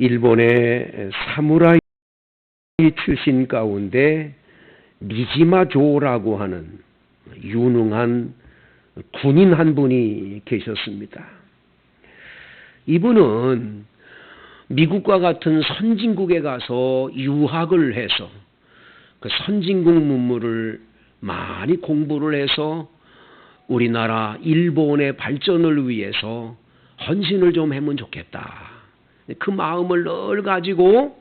일본의 사무라이 출신 가운데 미지마조라고 하는 유능한 군인 한 분이 계셨습니다. 이분은 미국과 같은 선진국에 가서 유학을 해서 그 선진국 문물을 많이 공부를 해서 우리나라 일본의 발전을 위해서 헌신을 좀 하면 좋겠다. 그 마음을 늘 가지고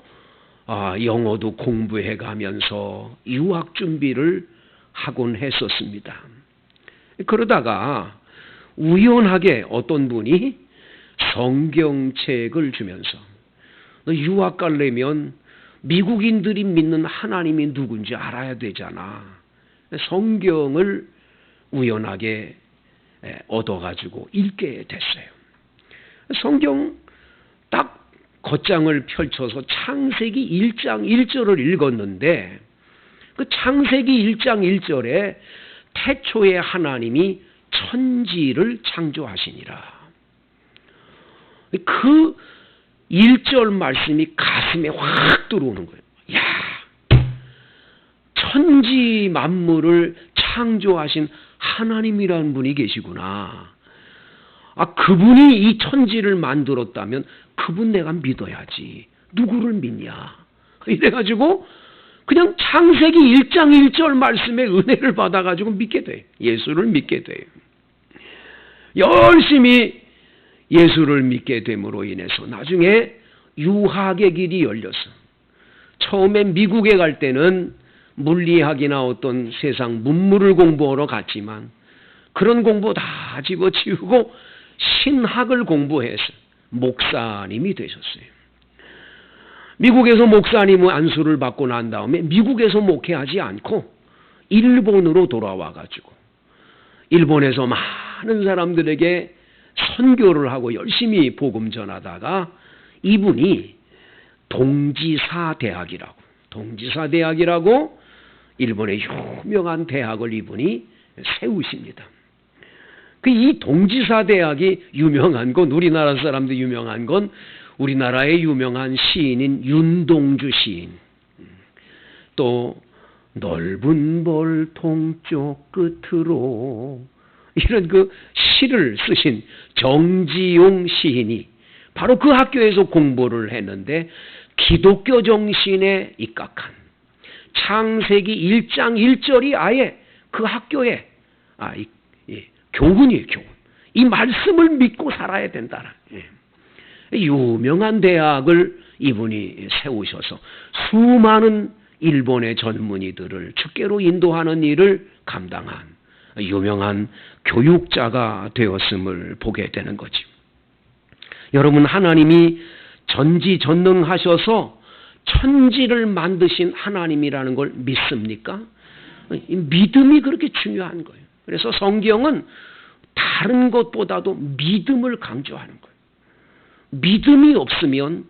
아, 영어도 공부해 가면서 유학 준비를 하곤 했었습니다. 그러다가 우연하게 어떤 분이 성경책을 주면서 너 유학 가려면 미국인들이 믿는 하나님이 누군지 알아야 되잖아. 성경을 우연하게 얻어가지고 읽게 됐어요. 성경 딱 겉장을 펼쳐서 창세기 1장 1절을 읽었는데 그 창세기 1장 1절에 태초에 하나님이 천지를 창조하시니라. 그 1절 말씀이 가슴에 확 들어오는 거예요. 야, 천지 만물을 창조하신 하나님이라는 분이 계시구나. 아, 그분이 이 천지를 만들었다면 그분 내가 믿어야지. 누구를 믿냐. 이래가지고 그냥 창세기 1장 1절 말씀에 은혜를 받아가지고 믿게 돼. 예수를 믿게 돼요. 열심히 예수를 믿게 됨으로 인해서 나중에 유학의 길이 열려서 처음에 미국에 갈 때는 물리학이나 어떤 세상 문물을 공부하러 갔지만 그런 공부 다 집어치우고 신학을 공부해서 목사님이 되셨어요. 미국에서 목사님 안수를 받고 난 다음에 미국에서 목회하지 않고 일본으로 돌아와 가지고 일본에서 많은 사람들에게 선교를 하고 열심히 복음 전하다가 이분이 동지사 대학이라고 동지사 대학이라고 일본의 유명한 대학을 이분이 세우십니다. 그 이 동지사 대학이 유명한 건 우리나라 사람도 유명한 건 우리나라의 유명한 시인인 윤동주 시인. 또 넓은 벌 동쪽 끝으로 이런 그 시를 쓰신 정지용 시인이 바로 그 학교에서 공부를 했는데 기독교 정신에 입각한 창세기 1장 1절이 아예 그 학교에 아, 교훈이에요, 교훈. 이 말씀을 믿고 살아야 된다. 예. 유명한 대학을 이분이 세우셔서 수많은 일본의 젊은이들을 주께로 인도하는 일을 감당한 유명한 교육자가 되었음을 보게 되는 거지. 여러분 하나님이 전지전능하셔서 천지를 만드신 하나님이라는 걸 믿습니까? 믿음이 그렇게 중요한 거예요. 그래서 성경은 다른 것보다도 믿음을 강조하는 거예요. 믿음이 없으면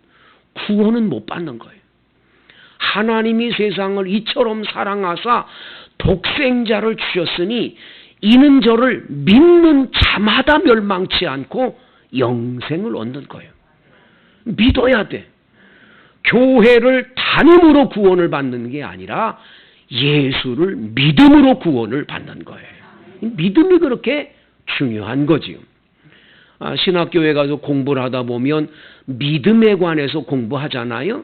구원은 못 받는 거예요. 하나님이 세상을 이처럼 사랑하사 독생자를 주셨으니 이는 저를 믿는 자마다 멸망치 않고 영생을 얻는 거예요. 믿어야 돼. 교회를 담임으로 구원을 받는 게 아니라 예수를 믿음으로 구원을 받는 거예요. 믿음이 그렇게 중요한 거지요. 아, 신학교에 가서 공부를 하다 보면 믿음에 관해서 공부하잖아요.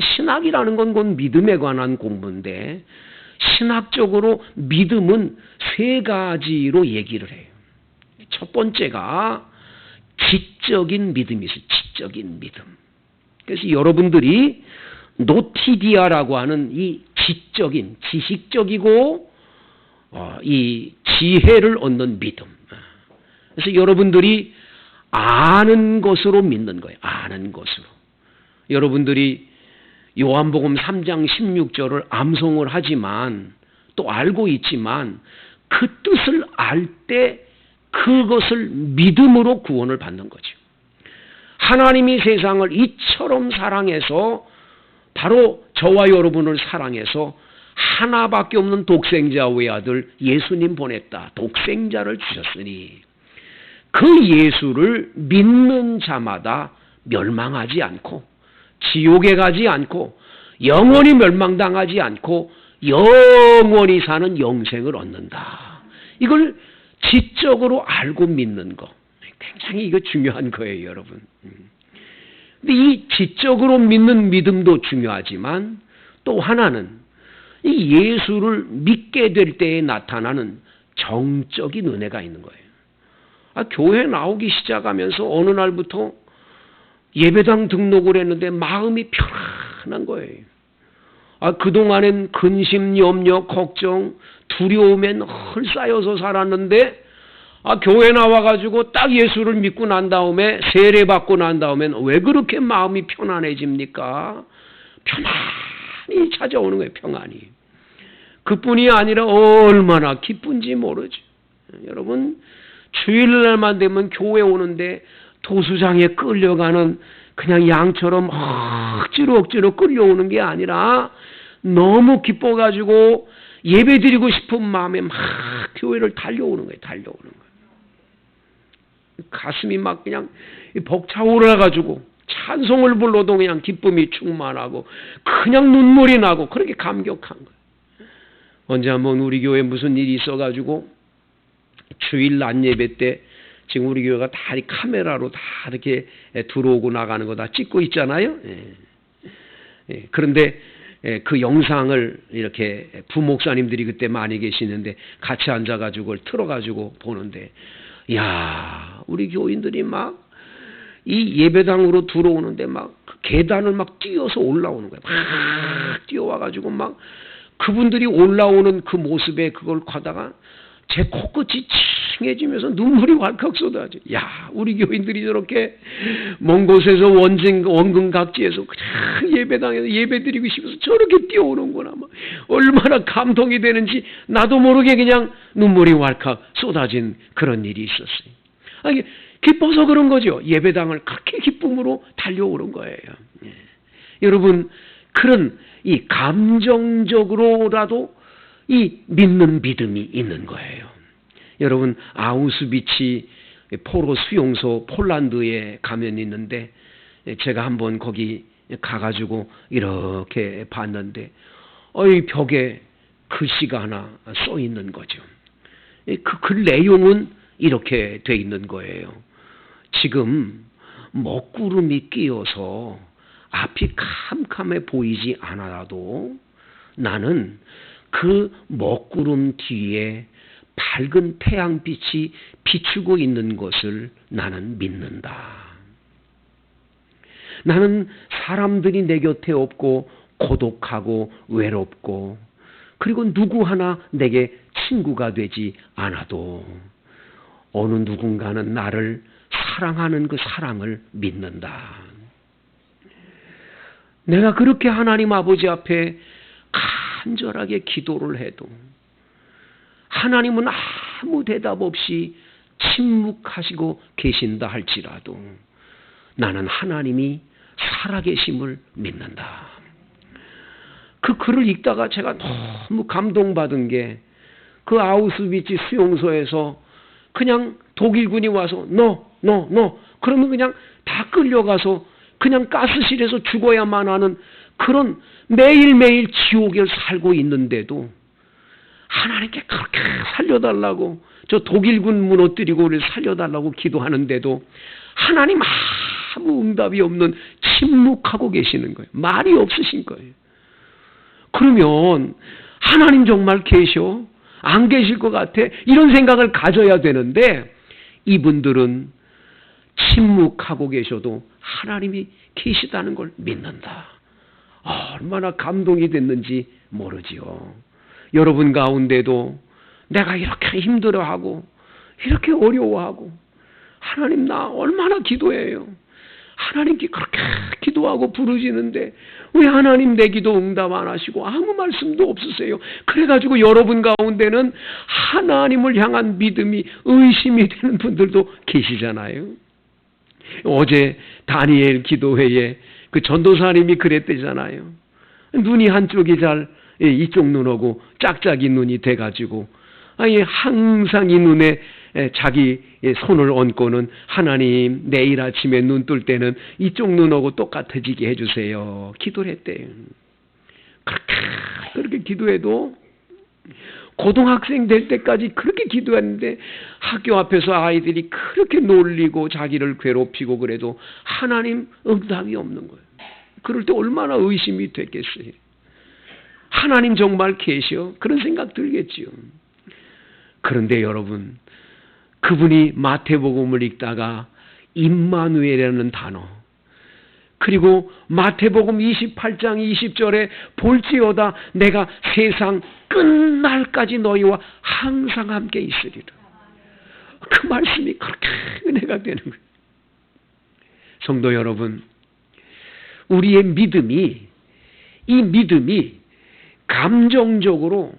신학이라는 건 곧 믿음에 관한 공부인데 신학적으로 믿음은 세 가지로 얘기를 해요. 첫 번째가 지적인 믿음이 있어요. 지적인 믿음. 그래서 여러분들이 노티디아라고 하는 이 지적인, 지식적이고 어, 이 지혜를 얻는 믿음. 그래서 여러분들이 아는 것으로 믿는 거예요. 아는 것으로. 여러분들이 요한복음 3장 16절을 암송을 하지만 또 알고 있지만 그 뜻을 알 때 그것을 믿음으로 구원을 받는 거죠. 하나님이 세상을 이처럼 사랑해서 바로 저와 여러분을 사랑해서 하나밖에 없는 독생자 외아들 예수님 보냈다. 독생자를 주셨으니 그 예수를 믿는 자마다 멸망하지 않고 지옥에 가지 않고 영원히 멸망당하지 않고 영원히 사는 영생을 얻는다. 이걸 지적으로 알고 믿는 거. 굉장히 이거 중요한 거예요, 여러분. 음. 근데 이 지적으로 믿는 믿음도 중요하지만 또 하나는 이 예수를 믿게 될 때에 나타나는 정적인 은혜가 있는 거예요. 아, 교회 나오기 시작하면서 어느 날부터 예배당 등록을 했는데 마음이 편안한 거예요. 아, 그동안엔 근심, 염려, 걱정, 두려움에 늘 쌓여서 살았는데, 아, 교회 나와가지고 딱 예수를 믿고 난 다음에, 세례 받고 난 다음엔 왜 그렇게 마음이 편안해집니까? 편안 히 찾아오는 거예요, 평안이. 그뿐이 아니라 얼마나 기쁜지 모르죠. 여러분, 주일날만 되면 교회 오는데 도수장에 끌려가는 그냥 양처럼 억지로 억지로 끌려오는 게 아니라 너무 기뻐가지고 예배 드리고 싶은 마음에 막 교회를 달려오는 거예요. 달려오는 거예요. 가슴이 막 그냥 벅차오르가지고 찬송을 불러도 그냥 기쁨이 충만하고 그냥 눈물이 나고 그렇게 감격한 거예요. 언제 한번 우리 교회 무슨 일이 있어가지고 주일 낮 예배 때 지금 우리 교회가 다이 카메라로 다 이렇게 들어오고 나가는 거 다 찍고 있잖아요. 예. 예, 그런데 예, 그 영상을 이렇게 부목사님들이 그때 많이 계시는데 같이 앉아가지고 틀어가지고 보는데, 야 우리 교인들이 막 이 예배당으로 들어오는데 막그 계단을 막 뛰어서 올라오는 거야. 막 뛰어와가지고 막 그분들이 올라오는 그 모습에 그걸 가다가 제 코끝이 칭해지면서 눈물이 왈칵 쏟아져. 야, 우리 교인들이 저렇게 먼 곳에서 원진, 원근 각지에서 그냥 예배당에서 예배드리고 싶어서 저렇게 뛰어오는구나. 막 얼마나 감동이 되는지 나도 모르게 그냥 눈물이 왈칵 쏟아진 그런 일이 있었어요. 아니, 기뻐서 그런 거죠. 예배당을 그렇게 기쁨으로 달려오는 거예요. 예. 여러분, 그런 이 감정적으로라도 이 믿는 믿음이 있는 거예요. 여러분 아우스비치 포로 수용소 폴란드에 가면 있는데 제가 한번 거기 가가지고 이렇게 봤는데 어이 벽에 글씨가 하나 써 있는 거죠. 그 글 내용은 이렇게 돼 있는 거예요. 지금 먹구름이 끼어서 앞이 캄캄해 보이지 않아도 나는 그 먹구름 뒤에 밝은 태양빛이 비추고 있는 것을 나는 믿는다. 나는 사람들이 내 곁에 없고 고독하고 외롭고 그리고 누구 하나 내게 친구가 되지 않아도 어느 누군가는 나를 사랑하는 그 사랑을 믿는다. 내가 그렇게 하나님 아버지 앞에 간절하게 기도를 해도 하나님은 아무 대답 없이 침묵하시고 계신다 할지라도 나는 하나님이 살아계심을 믿는다. 그 글을 읽다가 제가 너무 감동받은 게 그 아우스비치 수용소에서 그냥 독일군이 와서 너, 너, 너 그러면 그냥 다 끌려가서 그냥 가스실에서 죽어야만 하는 그런 매일매일 지옥에 살고 있는데도 하나님께 그렇게 살려달라고 저 독일군 무너뜨리고 우리를 살려달라고 기도하는데도 하나님 아무 응답이 없는 침묵하고 계시는 거예요. 말이 없으신 거예요. 그러면 하나님 정말 계셔? 안 계실 것 같아? 이런 생각을 가져야 되는데 이분들은 침묵하고 계셔도 하나님이 계시다는 걸 믿는다. 얼마나 감동이 됐는지 모르지요. 여러분 가운데도 내가 이렇게 힘들어하고 이렇게 어려워하고 하나님 나 얼마나 기도해요. 하나님께 그렇게 기도하고 부르시는데 왜 하나님 내 기도 응답 안 하시고 아무 말씀도 없으세요. 그래가지고 여러분 가운데는 하나님을 향한 믿음이 의심이 되는 분들도 계시잖아요. 어제 다니엘 기도회에 그 전도사님이 그랬대잖아요. 눈이 한쪽이 잘 이쪽 눈하고 짝짝이 눈이 돼가지고 아니 항상 이 눈에 에, 자기 손을 얹고는 하나님 내일 아침에 눈 뜰 때는 이쪽 눈하고 똑같아지게 해주세요. 기도를 했대요. 그렇게 그렇게 기도해도 고등학생 될 때까지 그렇게 기도했는데 학교 앞에서 아이들이 그렇게 놀리고 자기를 괴롭히고 그래도 하나님 응답이 없는 거예요. 그럴 때 얼마나 의심이 됐겠어요. 하나님 정말 계셔? 그런 생각 들겠지요. 그런데 여러분, 그분이 마태복음을 읽다가 임마누엘이라는 단어, 그리고 마태복음 28장 20절에 볼지어다 내가 세상 끝날까지 너희와 항상 함께 있으리라. 그 말씀이 그렇게 은혜가 되는 거예요. 성도 여러분, 우리의 믿음이 이 믿음이 감정적으로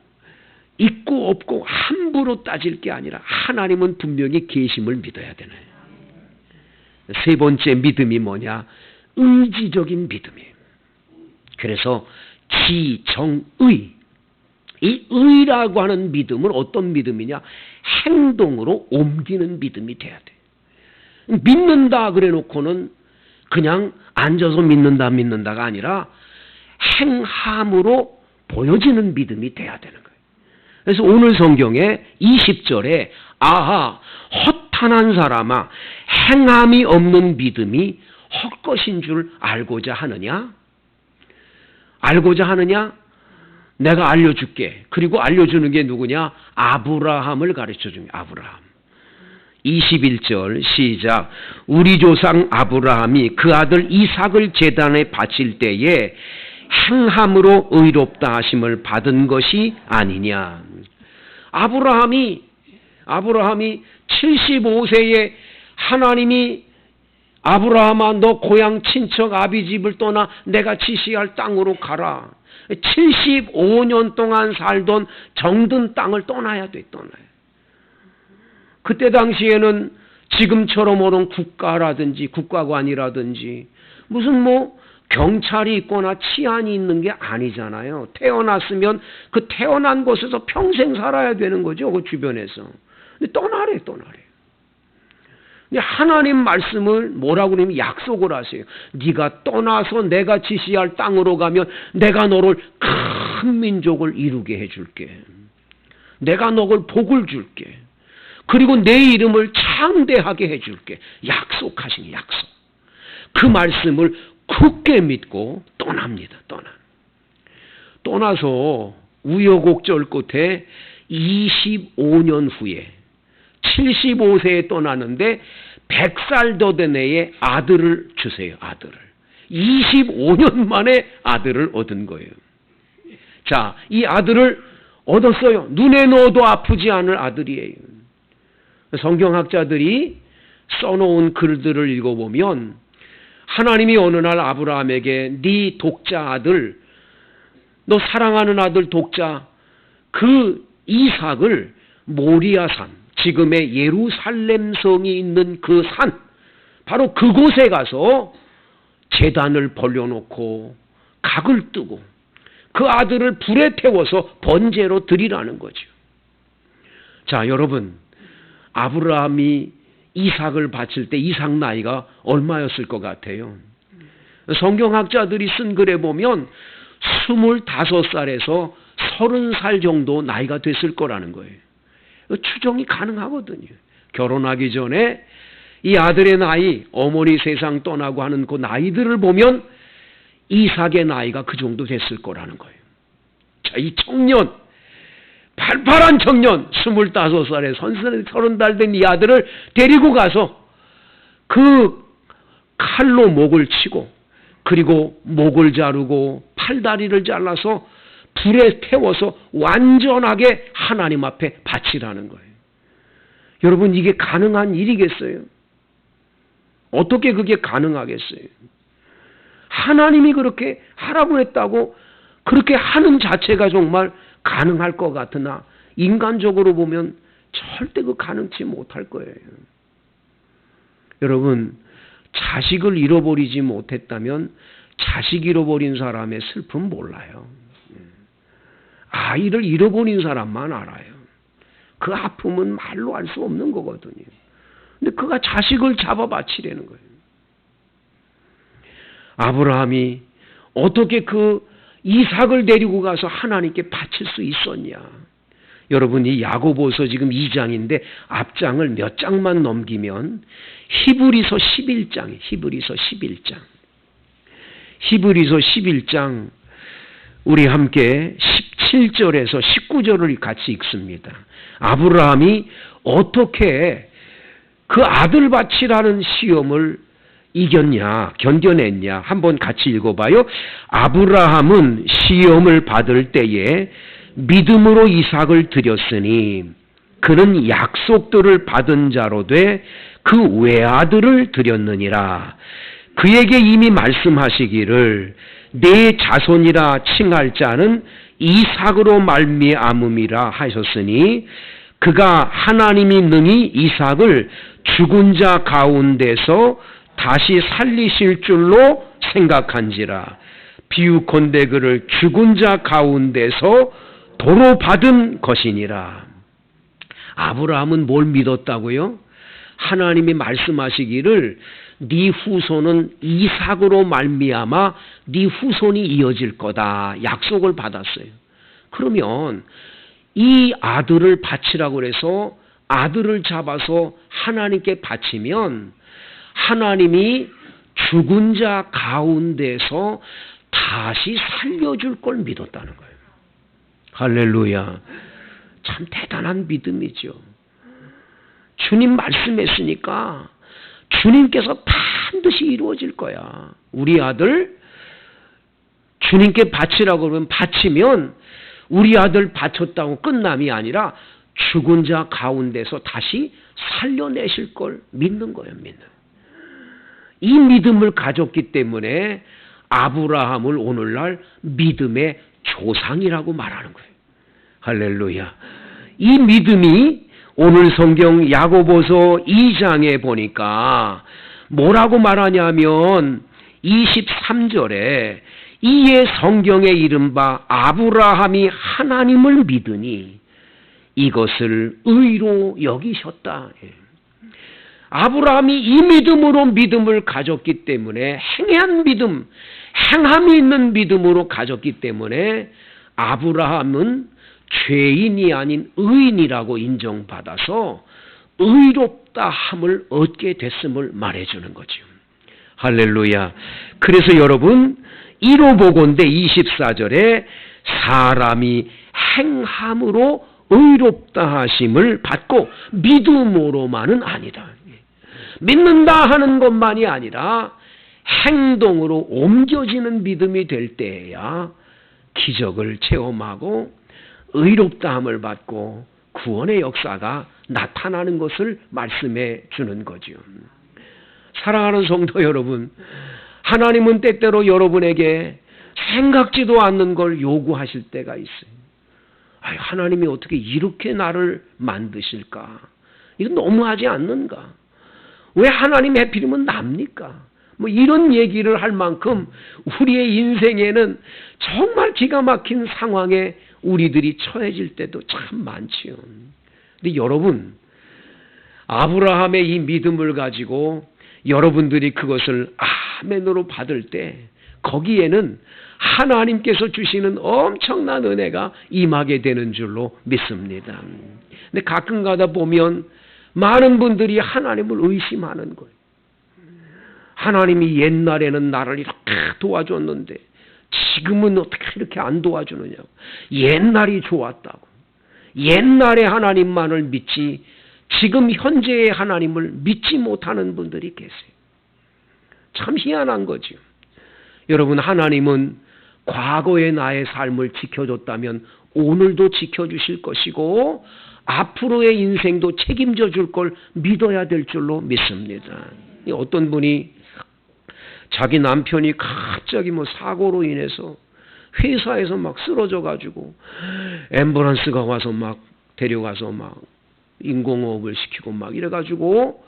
있고 없고 함부로 따질 게 아니라 하나님은 분명히 계심을 믿어야 되나요? 세 번째 믿음이 뭐냐? 의지적인 믿음이에요. 그래서 지정의 이 의라고 하는 믿음은 어떤 믿음이냐? 행동으로 옮기는 믿음이 돼야 돼. 믿는다 그래 놓고는 그냥 앉아서 믿는다 믿는다가 아니라 행함으로 보여지는 믿음이 돼야 되는 거예요. 그래서 오늘 성경에 20절에 아하 허탄한 사람아 행함이 없는 믿음이 헛것인 줄 알고자 하느냐? 알고자 하느냐? 내가 알려줄게. 그리고 알려주는 게 누구냐? 아브라함을 가르쳐 줍니다. 아브라함. 21절 시작. 우리 조상 아브라함이 그 아들 이삭을 제단에 바칠 때에 행함으로 의롭다 하심을 받은 것이 아니냐. 아브라함이 아브라함이 75세에 하나님이 아브라함아 너 고향 친척 아비 집을 떠나 내가 지시할 땅으로 가라. 75년 동안 살던 정든 땅을 떠나야 돼 떠나야. 그때 당시에는 지금처럼 오는 국가라든지 국가관이라든지 무슨 뭐 경찰이 있거나 치안이 있는 게 아니잖아요. 태어났으면 그 태어난 곳에서 평생 살아야 되는 거죠. 그 주변에서. 근데 떠나래, 떠나래. 하나님 말씀을 뭐라고 그러면 약속을 하세요. 네가 떠나서 내가 지시할 땅으로 가면 내가 너를 큰 민족을 이루게 해줄게. 내가 너를 복을 줄게. 그리고 내 이름을 창대하게 해줄게. 약속하신 약속. 그 말씀을 굳게 믿고 떠납니다. 떠나. 떠나서 우여곡절 끝에 25년 후에 75세에 떠나는데 100살 더된 해에 아들을 주세요. 아들을. 25년 만에 아들을 얻은 거예요. 자, 이 아들을 얻었어요. 눈에 넣어도 아프지 않을 아들이에요. 성경학자들이 써놓은 글들을 읽어보면 하나님이 어느 날 아브라함에게 네 독자 아들, 너 사랑하는 아들 독자 그 이삭을 모리아산, 지금의 예루살렘 성이 있는 그 산, 바로 그곳에 가서 재단을 벌려놓고 각을 뜨고 그 아들을 불에 태워서 번제로 드리라는 거죠. 자, 여러분, 아브라함이 이삭을 바칠 때 이삭 나이가 얼마였을 것 같아요? 성경학자들이 쓴 글에 보면 25살에서 30살 정도 나이가 됐을 거라는 거예요. 추정이 가능하거든요. 결혼하기 전에 이 아들의 나이, 어머니 세상 떠나고 하는 그 나이들을 보면 이삭의 나이가 그 정도 됐을 거라는 거예요. 자, 이 청년, 팔팔한 청년, 스물다섯 살에 서른 달 된 이 아들을 데리고 가서 그 칼로 목을 치고 그리고 목을 자르고 팔다리를 잘라서 불에 태워서 완전하게 하나님 앞에 바치라는 거예요. 여러분 이게 가능한 일이겠어요? 어떻게 그게 가능하겠어요? 하나님이 그렇게 하라고 했다고 그렇게 하는 자체가 정말 가능할 것 같으나 인간적으로 보면 절대 그 가능치 못할 거예요. 여러분 자식을 잃어버리지 못했다면 자식 잃어버린 사람의 슬픔 몰라요. 아이를 잃어버린 사람만 알아요. 그 아픔은 말로 할수 없는 거거든요. 근데 그가 자식을 잡아 바치려는 거예요. 아브라함이 어떻게 그 이삭을 데리고 가서 하나님께 바칠 수 있었냐? 여러분 이 야고보서 지금 2장인데 앞장을 몇 장만 넘기면 히브리서 11장, 히브리서 11장. 히브리서 11장 우리 함께 17절에서 19절을 같이 읽습니다. 아브라함이 어떻게 그 아들 바치라는 시험을 이겼냐, 견뎌냈냐, 한번 같이 읽어봐요. 아브라함은 시험을 받을 때에 믿음으로 이삭을 드렸으니 그는 약속들을 받은 자로 돼 그 외아들을 드렸느니라. 그에게 이미 말씀하시기를 내 자손이라 칭할 자는 이삭으로 말미암음이라 하셨으니 그가 하나님이 능히 이삭을 죽은 자 가운데서 다시 살리실 줄로 생각한지라 비유컨대 그를 죽은 자 가운데서 도로 받은 것이니라 아브라함은 뭘 믿었다고요? 하나님이 말씀하시기를 네 후손은 이삭으로 말미암아 네 후손이 이어질 거다 약속을 받았어요. 그러면 이 아들을 바치라고 그래서 아들을 잡아서 하나님께 바치면 하나님이 죽은 자 가운데서 다시 살려줄 걸 믿었다는 거예요. 할렐루야. 참 대단한 믿음이죠. 주님 말씀했으니까 주님께서 반드시 이루어질 거야. 우리 아들 주님께 바치라고 그러면 바치면 우리 아들 바쳤다고 끝남이 아니라 죽은 자 가운데서 다시 살려내실 걸 믿는 거예요, 믿는. 이 믿음을 가졌기 때문에 아브라함을 오늘날 믿음의 조상이라고 말하는 거예요. 할렐루야. 이 믿음이 오늘 성경 야고보서 2장에 보니까 뭐라고 말하냐면 23절에 이에 성경에 이른바 아브라함이 하나님을 믿으니 이것을 의로 여기셨다. 예. 아브라함이 이 믿음으로 믿음을 가졌기 때문에 행한 믿음, 행함이 있는 믿음으로 가졌기 때문에 아브라함은 죄인이 아닌 의인이라고 인정받아서 의롭다 함을 얻게 됐음을 말해주는 거죠. 할렐루야. 그래서 여러분 1호 보건대 24절에 사람이 행함으로 의롭다 하심을 받고 믿음으로만은 아니다. 믿는다 하는 것만이 아니라 행동으로 옮겨지는 믿음이 될 때에야 기적을 체험하고 의롭다함을 받고 구원의 역사가 나타나는 것을 말씀해 주는 거죠. 사랑하는 성도 여러분, 하나님은 때때로 여러분에게 생각지도 않는 걸 요구하실 때가 있어요. 아유, 하나님이 어떻게 이렇게 나를 만드실까? 이건 너무하지 않는가? 왜 하나님 해필이면 납니까? 뭐 이런 얘기를 할 만큼 우리의 인생에는 정말 기가 막힌 상황에 우리들이 처해질 때도 참 많지요. 근데 여러분, 아브라함의 이 믿음을 가지고 여러분들이 그것을 아멘으로 받을 때 거기에는 하나님께서 주시는 엄청난 은혜가 임하게 되는 줄로 믿습니다. 근데 가끔 가다 보면 많은 분들이 하나님을 의심하는 거예요. 하나님이 옛날에는 나를 이렇게 도와줬는데 지금은 어떻게 이렇게 안 도와주느냐고. 옛날이 좋았다고. 옛날에 하나님만을 믿지 지금 현재의 하나님을 믿지 못하는 분들이 계세요. 참 희한한 거죠. 여러분 하나님은 과거의 나의 삶을 지켜줬다면 오늘도 지켜주실 것이고 앞으로의 인생도 책임져 줄 걸 믿어야 될 줄로 믿습니다. 어떤 분이 자기 남편이 갑자기 뭐 사고로 인해서 회사에서 막 쓰러져 가지고 앰뷸런스가 와서 막 데려가서 막 인공호흡을 시키고 막 이래 가지고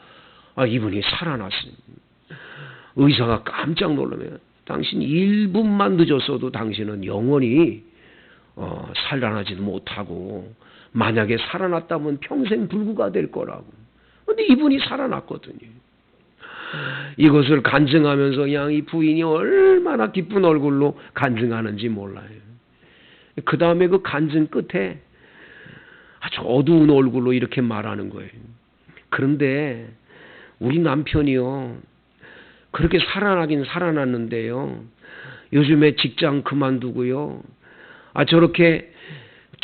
아 이분이 살아났습니다. 의사가 깜짝 놀라면 당신 1분만 늦었어도 당신은 영원히 어, 살아나지도 못하고 만약에 살아났다면 평생 불구가 될 거라고. 근데 이분이 살아났거든요. 이것을 간증하면서 그냥 이 부인이 얼마나 기쁜 얼굴로 간증하는지 몰라요. 그 다음에 그 간증 끝에 아주 어두운 얼굴로 이렇게 말하는 거예요. 그런데 우리 남편이요. 그렇게 살아나긴 살아났는데요. 요즘에 직장 그만두고요. 아, 저렇게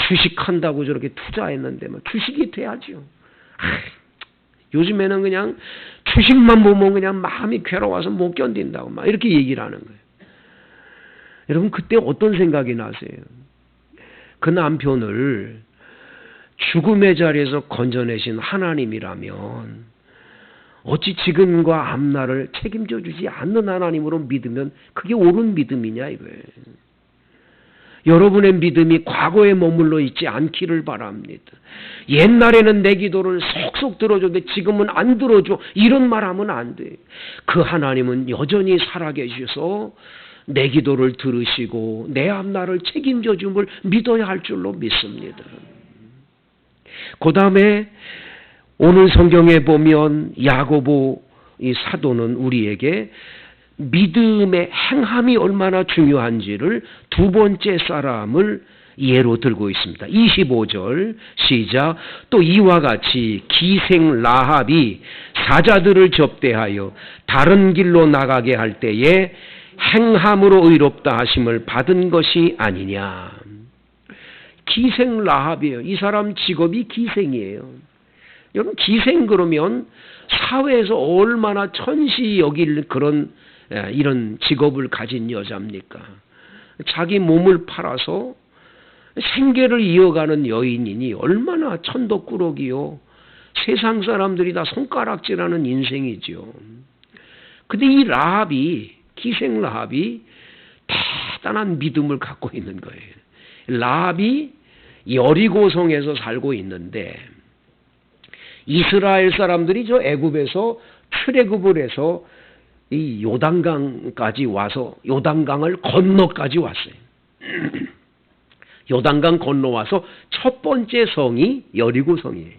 주식한다고 저렇게 투자했는데, 뭐 주식이 돼야죠. 아, 요즘에는 그냥 주식만 보면 그냥 마음이 괴로워서 못 견딘다고 막 이렇게 얘기를 하는 거예요. 여러분, 그때 어떤 생각이 나세요? 그 남편을 죽음의 자리에서 건져내신 하나님이라면 어찌 지금과 앞날을 책임져 주지 않는 하나님으로 믿으면 그게 옳은 믿음이냐 이거예요. 여러분의 믿음이 과거에 머물러 있지 않기를 바랍니다. 옛날에는 내 기도를 속속 들어줬는데 지금은 안 들어줘. 이런 말 하면 안 돼. 그 하나님은 여전히 살아계셔서 내 기도를 들으시고 내 앞날을 책임져 줌을 믿어야 할 줄로 믿습니다. 그 다음에 오늘 성경에 보면 야고보 이 사도는 우리에게 믿음의 행함이 얼마나 중요한지를 두 번째 사람을 예로 들고 있습니다. 25절 시작 또 이와 같이 기생 라합이 사자들을 접대하여 다른 길로 나가게 할 때에 행함으로 의롭다 하심을 받은 것이 아니냐. 기생 라합이에요. 이 사람 직업이 기생이에요. 여러분 기생 그러면 사회에서 얼마나 천시 여길 그런 예, 이런 직업을 가진 여자입니까? 자기 몸을 팔아서 생계를 이어가는 여인이니 얼마나 천덕꾸러기요. 세상 사람들이 다 손가락질하는 인생이지요. 근데 이 라합이 기생 라합이 대단한 믿음을 갖고 있는 거예요. 라합이 여리고성에서 살고 있는데 이스라엘 사람들이 저 애굽에서 출애굽을 해서 이 요단강까지 와서 요단강을 건너까지 왔어요. 요단강 건너와서 첫 번째 성이 여리고 성이에요.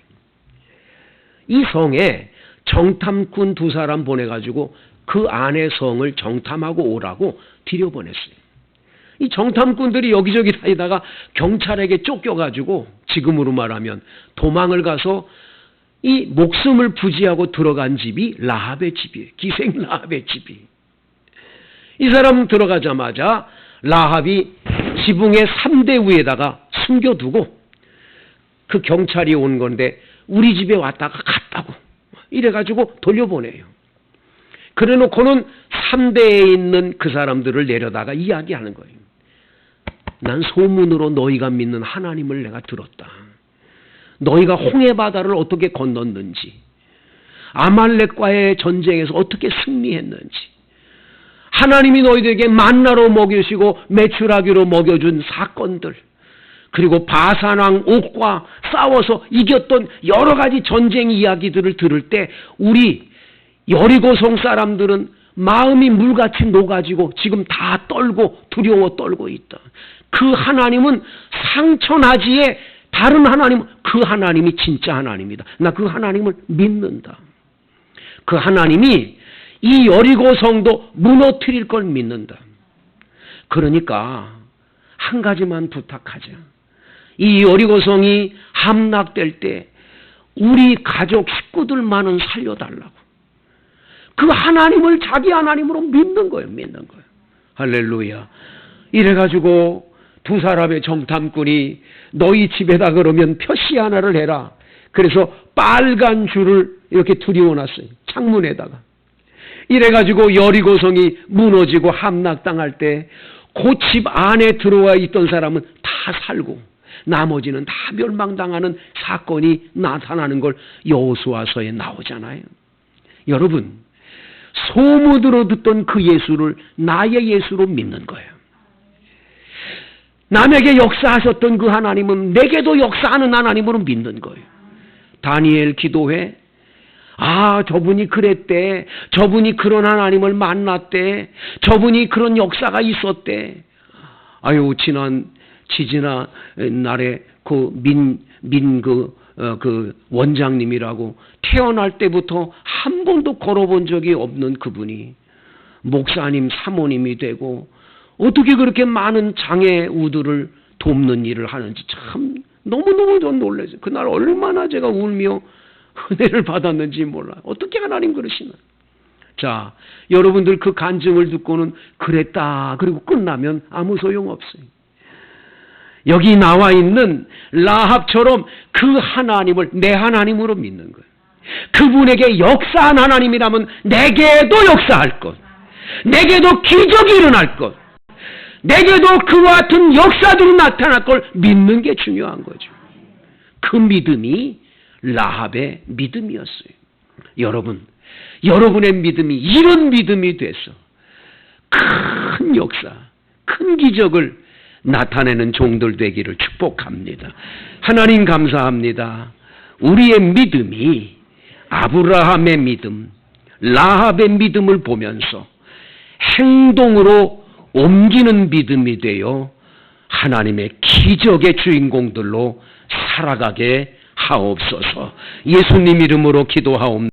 이 성에 정탐꾼 두 사람 보내가지고 그 안의 성을 정탐하고 오라고 들여보냈어요. 이 정탐꾼들이 여기저기 다니다가 경찰에게 쫓겨가지고 지금으로 말하면 도망을 가서 이 목숨을 부지하고 들어간 집이 라합의 집이에요. 기생 라합의 집이. 이 사람 들어가자마자 라합이 지붕의 3대 위에다가 숨겨두고 그 경찰이 온 건데 우리 집에 왔다가 갔다고 이래가지고 돌려보내요. 그래 놓고는 3대에 있는 그 사람들을 내려다가 이야기하는 거예요. 난 소문으로 너희가 믿는 하나님을 내가 들었다. 너희가 홍해 바다를 어떻게 건넜는지, 아말렉과의 전쟁에서 어떻게 승리했는지, 하나님이 너희들에게 만나로 먹이시고 매출하기로 먹여준 사건들, 그리고 바산왕 옥과 싸워서 이겼던 여러 가지 전쟁 이야기들을 들을 때 우리 여리고성 사람들은 마음이 물같이 녹아지고 지금 다 떨고 두려워 떨고 있다. 그 하나님은 상처나지에 다른 하나님, 그 하나님이 진짜 하나님이다. 나 그 하나님을 믿는다. 그 하나님이 이 여리고 성도 무너뜨릴 걸 믿는다. 그러니까 한 가지만 부탁하자. 이 여리고 성이 함락될 때 우리 가족 식구들만은 살려달라고. 그 하나님을 자기 하나님으로 믿는 거예요. 믿는 거예요. 할렐루야. 이래가지고 두 사람의 정탐꾼이 너희 집에다 그러면 표시 하나를 해라. 그래서 빨간 줄을 이렇게 들이워놨어요. 창문에다가. 이래가지고 여리고성이 무너지고 함락당할 때 그 집 안에 들어와 있던 사람은 다 살고 나머지는 다 멸망당하는 사건이 나타나는 걸 여호수아서에 나오잖아요. 여러분 소문으로 듣던 그 예수를 나의 예수로 믿는 거예요. 남에게 역사하셨던 그 하나님은 내게도 역사하는 하나님으로 믿는 거예요. 다니엘 기도회. 아, 저분이 그랬대. 저분이 그런 하나님을 만났대. 저분이 그런 역사가 있었대. 아유, 지난, 지지나 날에 그 민, 민그 어, 그 원장님이라고 태어날 때부터 한 번도 걸어본 적이 없는 그분이 목사님 사모님이 되고 어떻게 그렇게 많은 장애 우들을 돕는 일을 하는지 참 너무너무 전 놀랐어요. 그날 얼마나 제가 울며 은혜를 받았는지 몰라. 어떻게 하나님 그러시나. 자, 여러분들 그 간증을 듣고는 그랬다. 그리고 끝나면 아무 소용 없어요. 여기 나와 있는 라합처럼 그 하나님을 내 하나님으로 믿는 거예요. 그분에게 역사한 하나님이라면 내게도 역사할 것. 내게도 기적이 일어날 것. 내게도 그와 같은 역사들이 나타날 걸 믿는 게 중요한 거죠. 그 믿음이 라합의 믿음이었어요. 여러분, 여러분의 믿음이 이런 믿음이 돼서 큰 역사, 큰 기적을 나타내는 종들 되기를 축복합니다. 하나님 감사합니다. 우리의 믿음이 아브라함의 믿음, 라합의 믿음을 보면서 행동으로 옮기는 믿음이 되어 하나님의 기적의 주인공들로 살아가게 하옵소서. 예수님 이름으로 기도하옵니다.